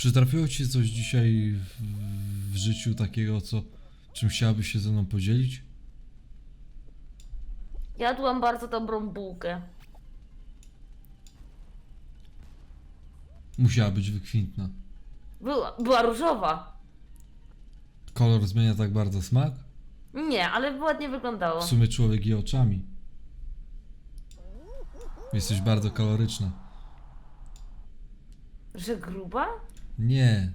Przytrafiło ci coś dzisiaj w, w życiu takiego, co czym chciałabyś się ze mną podzielić? Jadłam bardzo dobrą bułkę. Musiała być wykwintna. Była, była różowa. Kolor zmienia tak bardzo smak? Nie, ale ładnie wyglądało. W sumie człowiek je oczami. Jesteś bardzo koloryczna. Że gruba? Nie.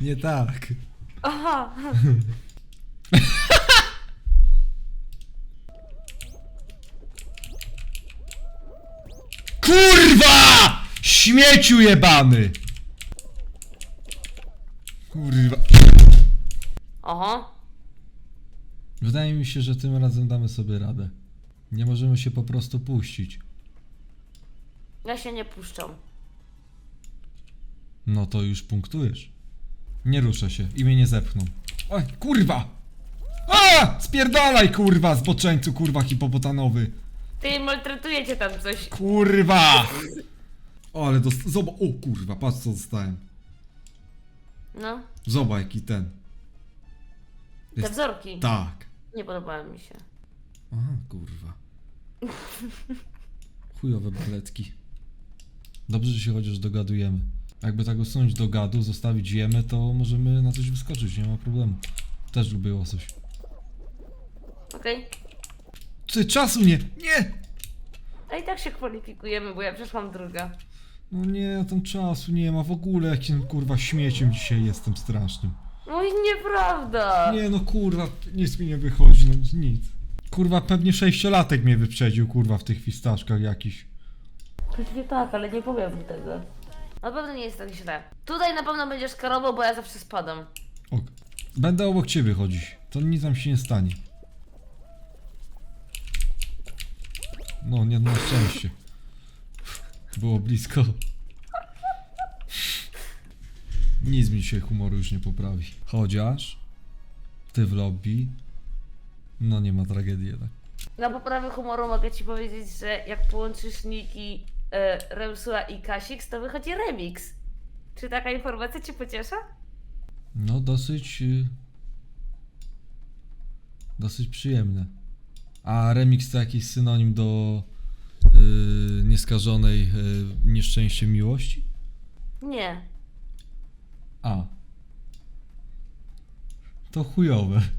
Nie tak. Aha. Kurwa! Śmieciu jebany! Kurwa. Oho. Wydaje mi się, że tym razem damy sobie radę. Nie możemy się po prostu puścić. Ja się nie puszczam. No to już punktujesz. Nie ruszę się i mnie nie zepchną. Oj, kurwa! A! Spierdalaj, kurwa, zboczeńcu, kurwa, hipopotanowy. Ty maltretujecie tam coś. Kurwa! O, ale dost... Zobacz, o kurwa, patrz co dostałem. No. Zobacz jaki ten. Te Jest- wzorki. Tak. Nie podobały mi się. Aha, kurwa. Chujowe baletki. Dobrze, że się chociaż dogadujemy. Jakby tak usunąć do gadu, zostawić jemy, to możemy na coś wyskoczyć, nie ma problemu. Też lubię łosoś. Okej. Ty, czasu nie! Nie! A i tak się kwalifikujemy, bo ja przeszłam druga. No nie, tam czasu nie ma w ogóle, jakim kurwa śmieciem dzisiaj jestem strasznym. No i nieprawda. Nie no kurwa, nic mi nie wychodzi, no nic. Kurwa, pewnie sześciolatek mnie wyprzedził, kurwa, w tych fistaszkach jakiś. Pewnie tak, ale nie powiem mu tego. Na pewno nie jest tak źle. Tutaj na pewno będziesz karował, bo ja zawsze spadam. Ok. Będę obok ciebie chodzić, to nic nam się nie stanie. No, nie na szczęście. Było blisko. Nic mi się humoru już nie poprawi. Chociaż ty w lobby, no nie ma tragedii jednak. Na poprawę humoru mogę ci powiedzieć, że jak połączysz niki e, Reusula i Kasix, to wychodzi remix. Czy taka informacja cię pociesza? No, dosyć. y, Dosyć przyjemne. A remix to jakiś synonim do y, nieskażonej y, nieszczęściem miłości? Nie. A. To chujowe.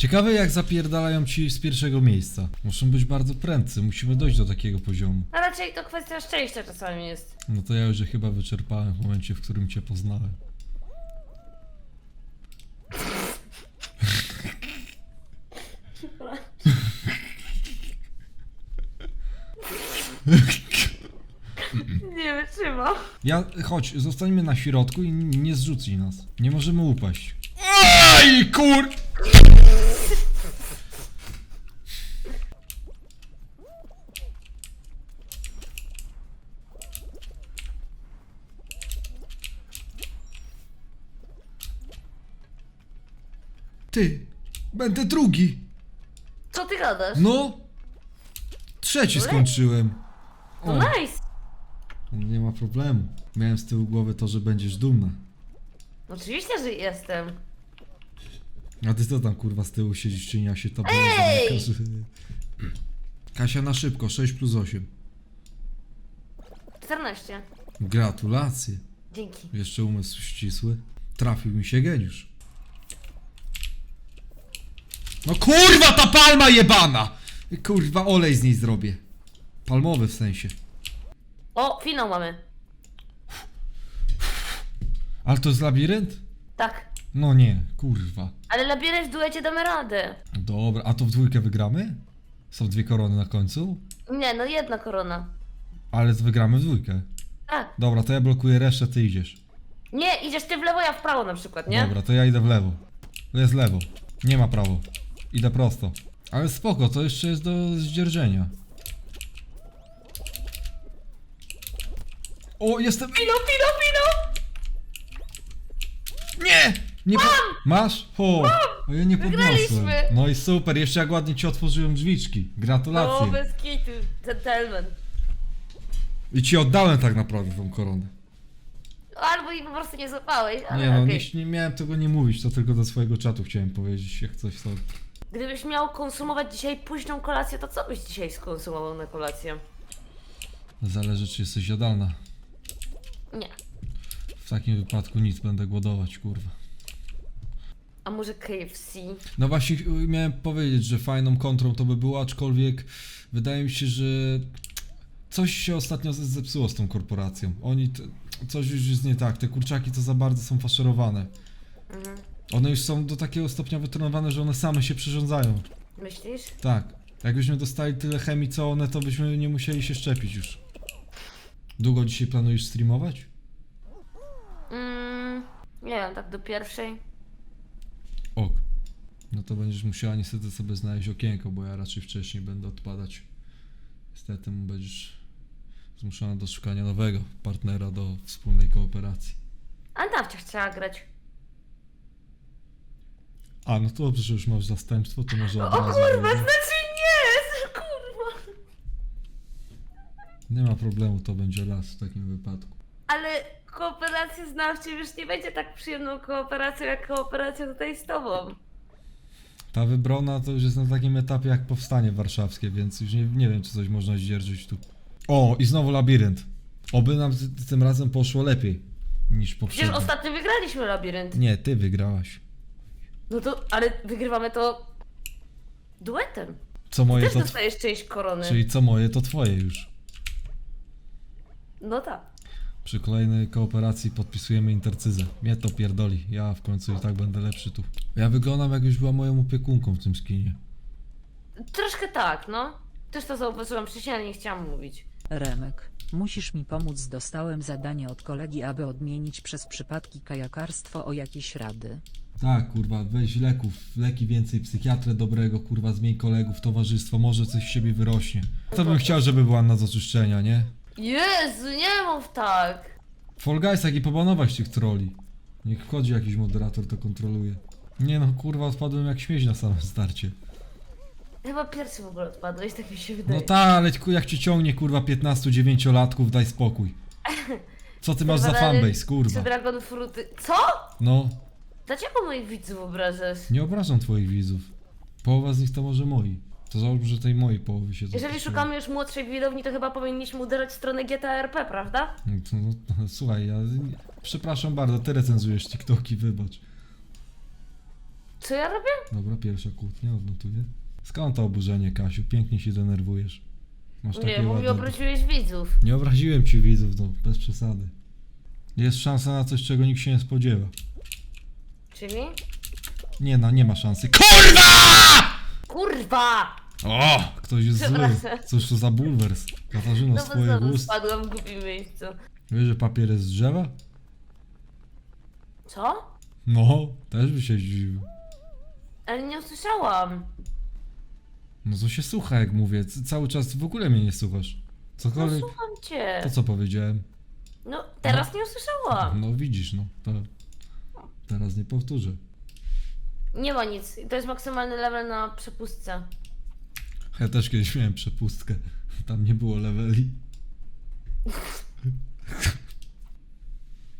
Ciekawe jak zapierdalają ci z pierwszego miejsca. Muszą być bardzo prędcy, musimy dojść do takiego poziomu. A raczej to kwestia szczęścia czasami jest. No to ja już chyba wyczerpałem w momencie, w którym cię poznałem. Nie wytrzymam. Ja, chodź, zostańmy na środku i nie zrzuci nas. Nie możemy upaść. Aj, kur... Ty, będę drugi. Co ty gadasz? No, trzeci Leć. skończyłem. No O. nice. Nie ma problemu. Miałem z tyłu głowy to, że będziesz dumna. Oczywiście, że jestem. A ty co tam kurwa z tyłu siedzisz, czynia się tobie Ej! zamykasz? Kasia na szybko, 6 plus 8. 14. Gratulacje. Dzięki. Jeszcze umysł ścisły. Trafił mi się geniusz. No kurwa ta palma jebana! Kurwa olej z niej zrobię. Palmowy w sensie. O, finał mamy. Ale to jest labirynt? Tak. No nie, kurwa. Ale labirynt w duecie damy radę. Dobra, a to w dwójkę wygramy? Są dwie korony na końcu? Nie, no jedna korona. Ale wygramy w dwójkę. Tak. Dobra, to ja blokuję resztę, ty idziesz. Nie, idziesz ty w lewo, ja w prawo na przykład, nie? Dobra, to ja idę w lewo. To jest lewo. Nie ma prawo. Idę prosto. Ale spoko, to jeszcze jest do zdzierżenia. O, jestem... Pino, pino, pino! Nie! Nie po... Masz? O, a ja nie podniosłem. Wygraliśmy. No i super, jeszcze jak ładnie ci otworzyłem drzwiczki. No, Gratulacje. bez kitu, gentleman. I ci oddałem tak naprawdę tą koronę. Albo ich po prostu nie złapałeś, ale Nie no, okej. nie, nie miałem tego nie mówić, to tylko do swojego czatu chciałem powiedzieć, jak coś to... Gdybyś miał konsumować dzisiaj późną kolację, to co byś dzisiaj skonsumował na kolację? Zależy czy jesteś jadalna. Nie. W takim wypadku nic, będę głodować, kurwa. A może KFC? No właśnie miałem powiedzieć, że fajną kontrą to by było, aczkolwiek wydaje mi się, że coś się ostatnio zepsuło z tą korporacją. Oni, t- coś już jest nie tak, te kurczaki to za bardzo są faszerowane. Mhm. One już są do takiego stopnia wytrenowane, że one same się przyrządzają. Myślisz? Tak. Jakbyśmy dostali tyle chemii co one, to byśmy nie musieli się szczepić już. Długo dzisiaj planujesz streamować? Mm, nie wiem, tak do pierwszej. Ok. No to będziesz musiała niestety sobie znaleźć okienko, bo ja raczej wcześniej będę odpadać. Niestety będziesz zmuszona do szukania nowego partnera do wspólnej kooperacji. A Nawcia chciała grać. A, no to dobrze, że już masz zastępstwo, to może od O razu... kurwa, znaczy nie! Kurwa! Nie ma problemu, to będzie las w takim wypadku. Ale kooperacja z Nawciem już nie będzie tak przyjemną kooperacją, jak kooperacja tutaj z tobą. Ta wybrona to już jest na takim etapie jak powstanie warszawskie, więc już nie, nie wiem, czy coś można zdzierżyć tu. O, i znowu labirynt. Oby nam ty- tym razem poszło lepiej niż Przecież poprzednio. ostatnio wygraliśmy labirynt. Nie, ty wygrałaś. No to, ale wygrywamy to duetem. Co moje Też to... Tw- dostajesz część korony. czyli co moje to twoje już. No tak. Przy kolejnej kooperacji podpisujemy intercyzę. Mnie to pierdoli. Ja w końcu i tak będę lepszy tu. Ja wyglądam jakbyś była moją opiekunką w tym skinie. Troszkę tak, no. Też to zauważyłam wcześniej, ale nie chciałam mówić. Remek, musisz mi pomóc. Dostałem zadanie od kolegi, aby odmienić przez przypadki kajakarstwo o jakieś rady. Tak, kurwa, weź leków, leki więcej, psychiatrę dobrego, kurwa, zmień kolegów, towarzystwo, może coś z siebie wyrośnie. To bym chciał, żeby była na zaczyszczenia, nie? Jezu, nie mów tak! Fall Guys, jak i pobanować tych troli. Niech wchodzi jakiś moderator, to kontroluje. Nie no, kurwa, odpadłem jak śmieć na samym starcie. Chyba pierwszy w ogóle odpadłeś, tak mi się wydaje. No ta, ale ku- jak cię ciągnie, kurwa, 15-9-latków, daj spokój. Co ty masz za Serwery fanbase, Czy kurwa? Dragon Fruity... Co? No, Dlaczego moich widzów obrażasz? nie obrażam twoich widzów. Połowa z nich to może moi. To załóż, że tej mojej połowy się Jeżeli szukamy już młodszej widowni, to chyba powinniśmy uderzyć w stronę GTRP, prawda? No, no, to- słuchaj, ja przepraszam bardzo, ty recenzujesz TikToki, wybacz. Co ja robię? Dobra, pierwsza kłótnia, odnotuję. Skąd to oburzenie, Kasiu? Pięknie się denerwujesz. Masz takie Nie, bo mi ładne... obraziłeś widzów. Nie obraziłem ci widzów, no, bez przesady. Jest szansa na coś, czego nikt się nie spodziewa. Czyli? Nie, no, nie ma szansy. KURWA! Kurwa! O! Ktoś jest zły. Przepraszam. Cóż to za bulwers? Katarzyno, No bo twojego znowu ust. spadłam w głupim miejscu. Wiesz, że papier jest z drzewa? Co? No, też by się zdziwił. Ale nie usłyszałam. No to się słucha, jak mówię. C- cały czas w ogóle mnie nie słuchasz. No Cokolwiek. słucham cię. To co powiedziałem? No teraz nie usłyszałam. No widzisz, no. To teraz nie powtórzę. Nie ma nic. To jest maksymalny level na przepustce. Ja też kiedyś miałem przepustkę. Tam nie było leveli.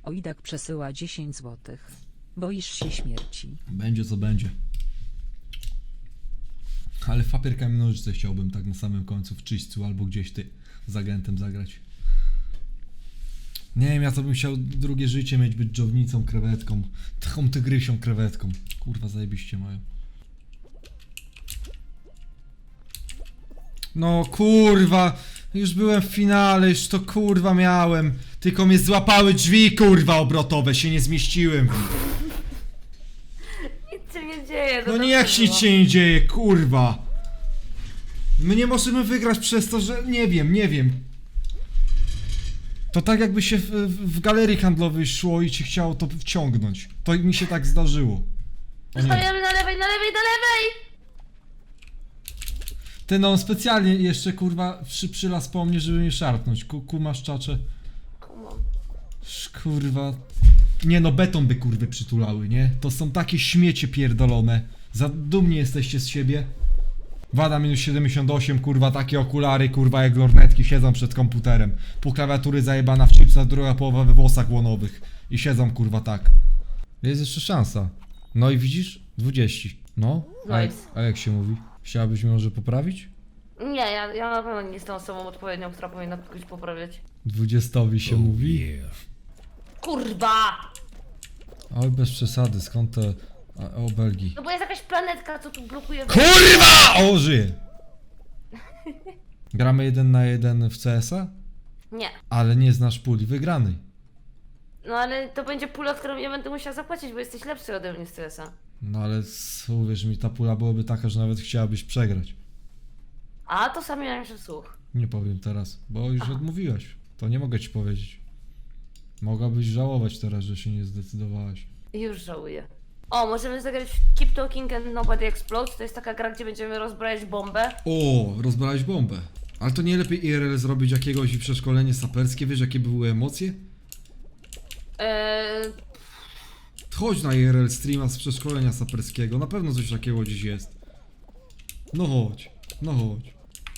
Oidak przesyła 10 złotych. Boisz się śmierci. Będzie co będzie. Ale w papier kamień nożyce chciałbym tak na samym końcu w czyśćcu albo gdzieś ty z agentem zagrać. Nie wiem, ja to bym chciał drugie życie mieć, być dżownicą, krewetką. Taką tygrysią krewetką. Kurwa, zajebiście mają. No kurwa, już byłem w finale, już to kurwa miałem. Tylko mnie złapały drzwi kurwa obrotowe, się nie zmieściłem. Dzieje. to No nie dobrze jak się nic było. się nie dzieje, kurwa. My nie możemy wygrać przez to, że nie wiem, nie wiem. To tak jakby się w, w, w galerii handlowej szło i ci chciało to wciągnąć. To mi się tak zdarzyło. O nie. Stajemy na lewej, na lewej, na lewej! Ty no, on specjalnie jeszcze kurwa przy, przylas po mnie, żeby mnie szarpnąć. Ku, kumasz czacze. Kumam. Sz, Kurwa. Nie no, beton by kurwy przytulały, nie? To są takie śmiecie pierdolone. Za dumni jesteście z siebie. Wada minus 78, kurwa, takie okulary, kurwa, jak lornetki, siedzą przed komputerem. Pół klawiatury zajebana w chipsa, druga połowa we włosach łonowych. I siedzą, kurwa, tak. Jest jeszcze szansa. No i widzisz? 20. No, a, jak- Nice. a jak się mówi? Chciałabyś może poprawić? Nie, ja, ja na pewno nie jestem osobą odpowiednią, która powinna kogoś poprawiać. 20 się mówi? Kurwa! Oj, bez przesady, skąd te a, obelgi? No bo jest jakaś planetka, co tu blokuje... KURWA! O, żyje! Gramy jeden na jeden w CS-a? Nie. Ale nie znasz puli wygranej. No ale to będzie pula, którą ja będę musiała zapłacić, bo jesteś lepszy ode mnie z CS-a. No ale s- uwierz mi, ta pula byłaby taka, że nawet chciałabyś przegrać. A to sami miałem słuch. Nie powiem teraz, bo już odmówiłaś. To nie mogę ci powiedzieć. Mogłabyś żałować teraz, że się nie zdecydowałaś. Już żałuję. O, możemy zagrać w Keep Talking and Nobody Explodes. To jest taka gra, gdzie będziemy rozbrajać bombę. O, rozbrałeś bombę. Ale to nie lepiej IRL zrobić jakiegoś przeszkolenie saperskie, wiesz jakie były emocje? Eee, Chodź na IRL streama z przeszkolenia saperskiego, na pewno coś takiego gdzieś jest. No chodź, no chodź.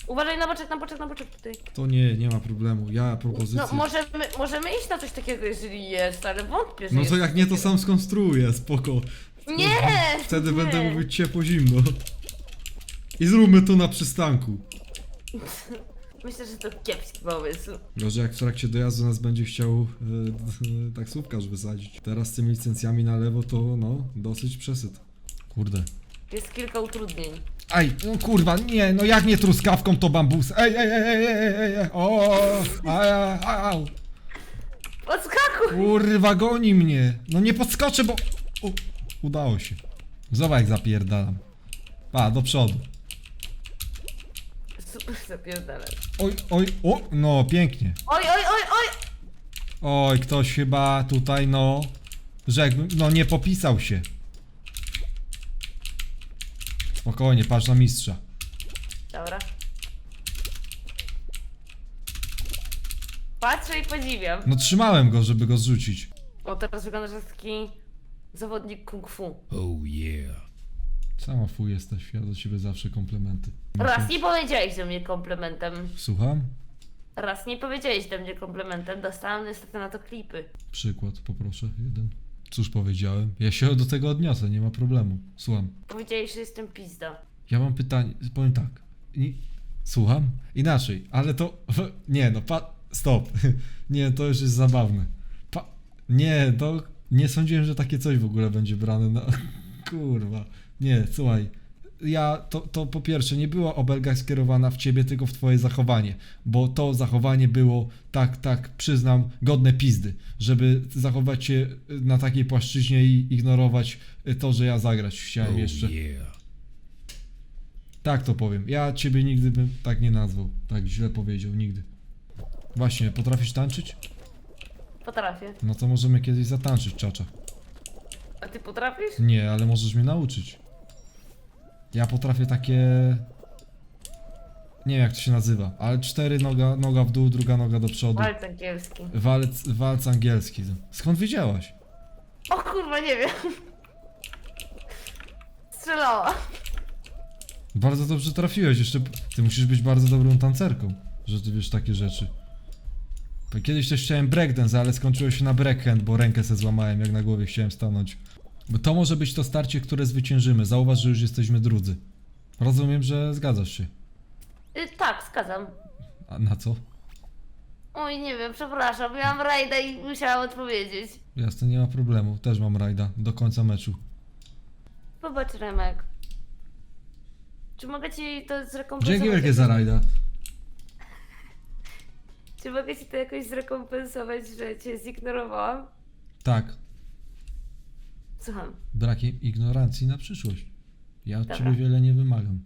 Uważaj na boczek, na boczek, na boczek tutaj. To nie, nie ma problemu, ja propozycję... No możemy, możemy iść na coś takiego, jeżeli jest, ale wątpię, że No jest to coś jak nie, to takiego. sam skonstruuję, spoko. Nie! Wtedy nie. będę mówić ciepło zimno. I zróbmy to na przystanku. Myślę, że to kiepski pomysł. Gorzej jak w trakcie dojazdu nas będzie chciał e, taksówkarz wysadzić. Teraz z tymi licencjami na lewo to no, dosyć przesyt. Kurde. Jest kilka utrudnień. Aj, no kurwa, nie, no jak nie truskawką to bambus. Ej, ej, ej, ej, ej, ej, ej, o, aj, aj, au. Podskakuj! Kurwa, goni mnie. No nie podskoczę, bo... O, udało się. Zobacz jak zapierdalam. Pa, do przodu. Super zapierdalaj. Oj, oj, o, no pięknie. Oj, oj, oj, oj! Oj, ktoś chyba tutaj, no, rzekłbym, no nie popisał się. Spokojnie, patrz na mistrza. Dobra. Patrzę i podziwiam. No trzymałem go, żeby go zrzucić. O, teraz wyglądasz jak taki zawodnik kung fu. Oh yeah. Sama fuj jesteś, ja do ciebie zawsze komplementy. Raz nie powiedziałeś do mnie komplementem. Słucham? Raz nie powiedziałeś do mnie komplementem. Dostałam niestety na to klipy. Przykład poproszę, jeden. Cóż powiedziałem? Ja się do tego odniosę, nie ma problemu. Słucham. Powiedziałeś, że jestem pizda. Ja mam pytanie, powiem tak. Nie, słucham? Inaczej, ale to. Nie, no pa. Stop. Nie, to już jest zabawne. Pa, nie, to. Nie sądziłem, że takie coś w ogóle będzie brane na. Kurwa. Nie, słuchaj. Ja, to, to po pierwsze, nie była obelga skierowana w ciebie, tylko w twoje zachowanie. Bo to zachowanie było, tak, tak, przyznam, godne pizdy. Żeby zachować się na takiej płaszczyźnie i ignorować to, że ja zagrać chciałem Oh jeszcze. yeah. Tak to powiem. Ja ciebie nigdy bym tak nie nazwał. Tak źle powiedział, nigdy. Właśnie, potrafisz tańczyć? Potrafię. No to możemy kiedyś zatańczyć, czacza. A ty potrafisz? Nie, ale możesz mnie nauczyć. Ja potrafię takie... Nie wiem jak to się nazywa, ale cztery noga, noga w dół, druga noga do przodu. Walc angielski. Walc, walc angielski. Skąd wiedziałaś? O kurwa, nie wiem. Strzelała. Bardzo dobrze trafiłeś, jeszcze ty musisz być bardzo dobrą tancerką, że ty wiesz takie rzeczy. Kiedyś też chciałem breakdance, ale skończyło się na breakhand, bo rękę se złamałem, jak na głowie chciałem stanąć. Bo to może być to starcie, które zwyciężymy. Zauważ, że już jesteśmy drudzy. Rozumiem, że zgadzasz się. Y, tak, zgadzam. A na co? Oj, nie wiem, przepraszam. Miałam rajda i musiałam odpowiedzieć. Jasne, nie ma problemu. Też mam rajda do końca meczu. Popatrz, Remek. Czy mogę ci to zrekompensować? Dzięki wielkie za rajda. Czy mogę ci to jakoś zrekompensować, że cię zignorowałam? Tak, Słucham. brakiem ignorancji na przyszłość. Ja od Dobra. ciebie wiele nie wymagam.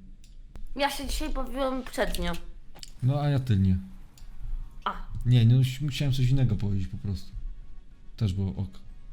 Ja się dzisiaj bawiłam przednio. No, a ja tylnie. A, Nie, no, musiałem coś innego powiedzieć po prostu. Też było ok.